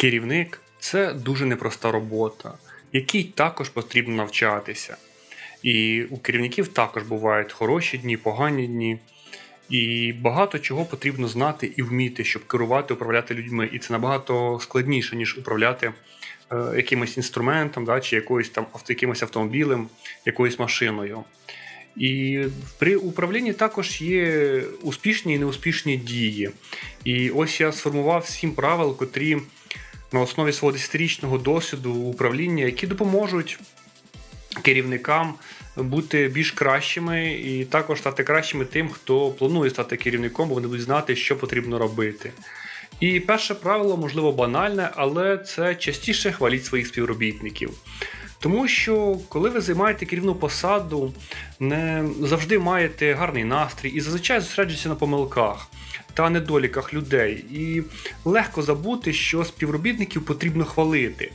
Керівник це дуже непроста робота, якій також потрібно навчатися. І у керівників також бувають хороші дні, погані дні. І багато чого потрібно знати і вміти, щоб керувати, управляти людьми. І це набагато складніше, ніж управляти е, якимось інструментом, да, чи якоюсь там якимось автомобілем, якоюсь машиною. І при управлінні також є успішні і неуспішні дії. І ось я сформував сім правил, котрі на основі свого 10-річного досвіду управління, які допоможуть керівникам бути більш кращими і також стати кращими тим, хто планує стати керівником, бо вони будуть знати, що потрібно робити. І перше правило, можливо, банальне, але це частіше хваліть своїх співробітників. Тому що коли ви займаєте керівну посаду, не завжди маєте гарний настрій і зазвичай зосереджуєтеся на помилках та недоліках людей. І легко забути, що співробітників потрібно хвалити.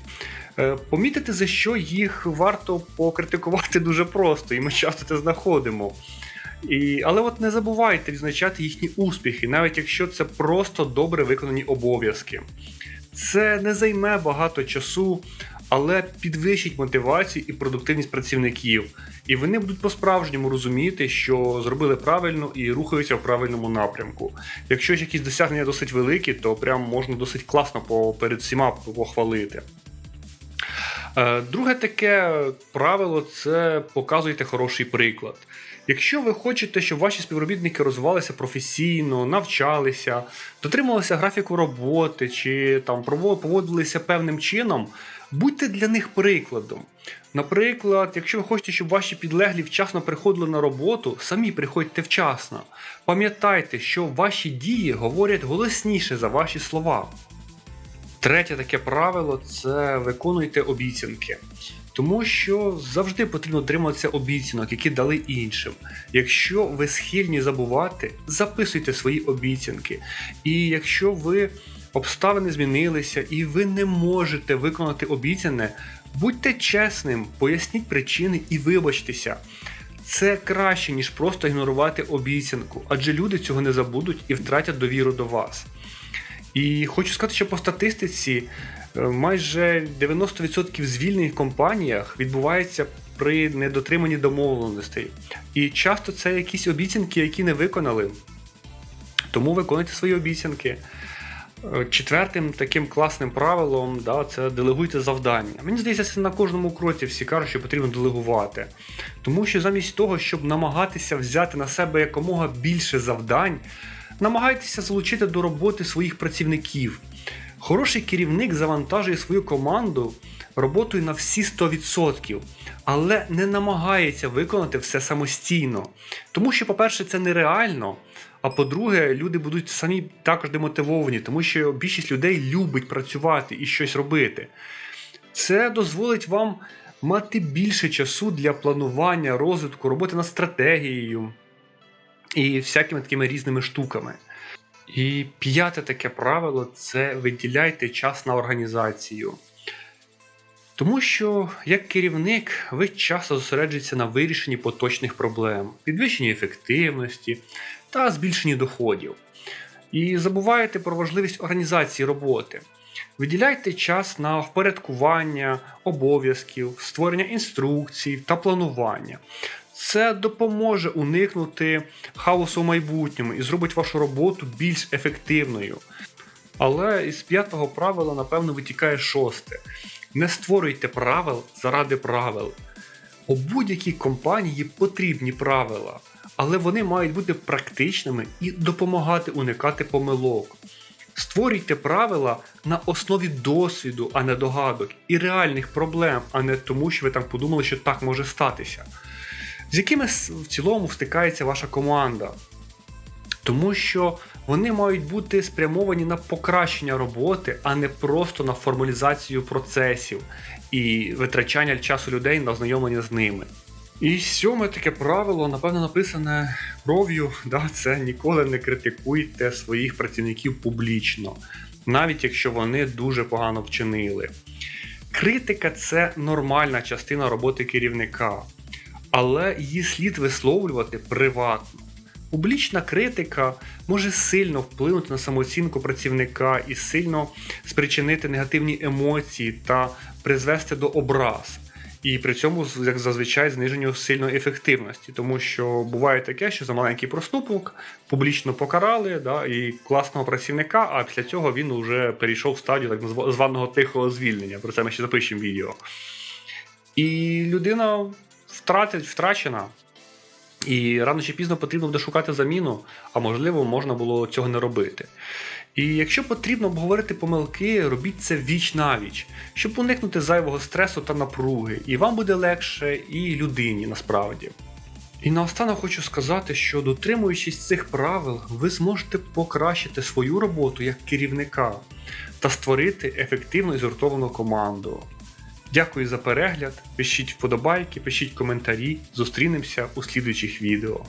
Е, Помітити, за що їх варто покритикувати дуже просто, і ми часто це знаходимо. І, але от не забувайте відзначати їхні успіхи, навіть якщо це просто добре виконані обов'язки. Це не займе багато часу, але підвищить мотивацію і продуктивність працівників. І вони будуть по-справжньому розуміти, що зробили правильно і рухаються в правильному напрямку. Якщо ж якісь досягнення досить великі, то прям можна досить класно перед всіма похвалити. Е, Друге таке правило це показуйте хороший приклад. Якщо ви хочете, щоб ваші співробітники розвивалися професійно, навчалися, дотримувалися графіку роботи чи там поводилися певним чином, будьте для них прикладом. Наприклад, якщо ви хочете, щоб ваші підлеглі вчасно приходили на роботу, самі приходьте вчасно. Пам'ятайте, що ваші дії говорять голосніше за ваші слова. Третє таке правило це виконуйте обіцянки. Тому що завжди потрібно дотримуватися обіцянок, які дали іншим. Якщо ви схильні забувати, записуйте свої обіцянки. І якщо ви обставини змінилися і ви не можете виконати обіцяне, будьте чесним, поясніть причини і вибачтеся. Це краще, ніж просто ігнорувати обіцянку, адже люди цього не забудуть і втратять довіру до вас. І хочу сказати, що по статистиці майже 90% звільнень в компаніях відбувається при недотриманні домовленостей. І часто це якісь обіцянки, які не виконали. Тому виконуйте свої обіцянки. Е, Четвертим таким класним правилом да, це делегуйте завдання. Мені здається, це на кожному кроці всі кажуть, що потрібно делегувати. Тому що замість того, щоб намагатися взяти на себе якомога більше завдань, намагайтеся залучити до роботи своїх працівників. Хороший керівник завантажує свою команду роботою на всі 100%, але не намагається виконати все самостійно. Тому що, по-перше, це нереально. А по-друге, люди будуть самі також демотивовані, тому що більшість людей любить працювати і щось робити. Це дозволить вам мати більше часу для планування, розвитку, роботи над стратегією і всякими такими різними штуками. І п'яте таке правило це виділяйте час на організацію. Тому що, як керівник, ви часто зосереджуєтеся на вирішенні поточних проблем, підвищенні ефективності та збільшенні доходів. І забуваєте про важливість організації роботи. Виділяйте час на впорядкування обов'язків, створення інструкцій та планування. Це допоможе уникнути хаосу в майбутньому і зробить вашу роботу більш ефективною. Але із п'ятого правила, напевно, витікає шосте. Не створюйте правил заради правил. У будь-якій компанії потрібні правила, але вони мають бути практичними і допомагати уникати помилок. Створюйте правила на основі досвіду, а не догадок, і реальних проблем, а не тому, що ви там подумали, що так може статися. З якими в цілому стикається ваша команда? Тому що вони мають бути спрямовані на покращення роботи, а не просто на формалізацію процесів і витрачання часу людей на ознайомлення з ними. І сьоме таке правило, напевно, написане кров'ю, да, це ніколи не критикуйте своїх працівників публічно, навіть якщо вони дуже погано вчинили. Критика це нормальна частина роботи керівника, але її слід висловлювати приватно. публічна критика може сильно вплинути на самооцінку працівника і сильно спричинити негативні емоції та призвести до образ. І при цьому, як зазвичай, зниженню сильної ефективності, тому що буває таке, що за маленький проступок публічно покарали да, і класного працівника, а після цього він вже перейшов в стадію так званого тихого звільнення. Про це ми ще запишемо відео. І людина втратить, втрачена. І рано чи пізно потрібно буде шукати заміну, а можливо, можна було цього не робити. І якщо потрібно обговорити помилки, робіть це віч навіч, щоб уникнути зайвого стресу та напруги, і вам буде легше, і людині насправді. І наостанок хочу сказати, що дотримуючись цих правил, ви зможете покращити свою роботу як керівника та створити ефективну і згуртовану команду. Дякую за перегляд, пишіть вподобайки, пишіть коментарі, зустрінемося у слідуючих відео.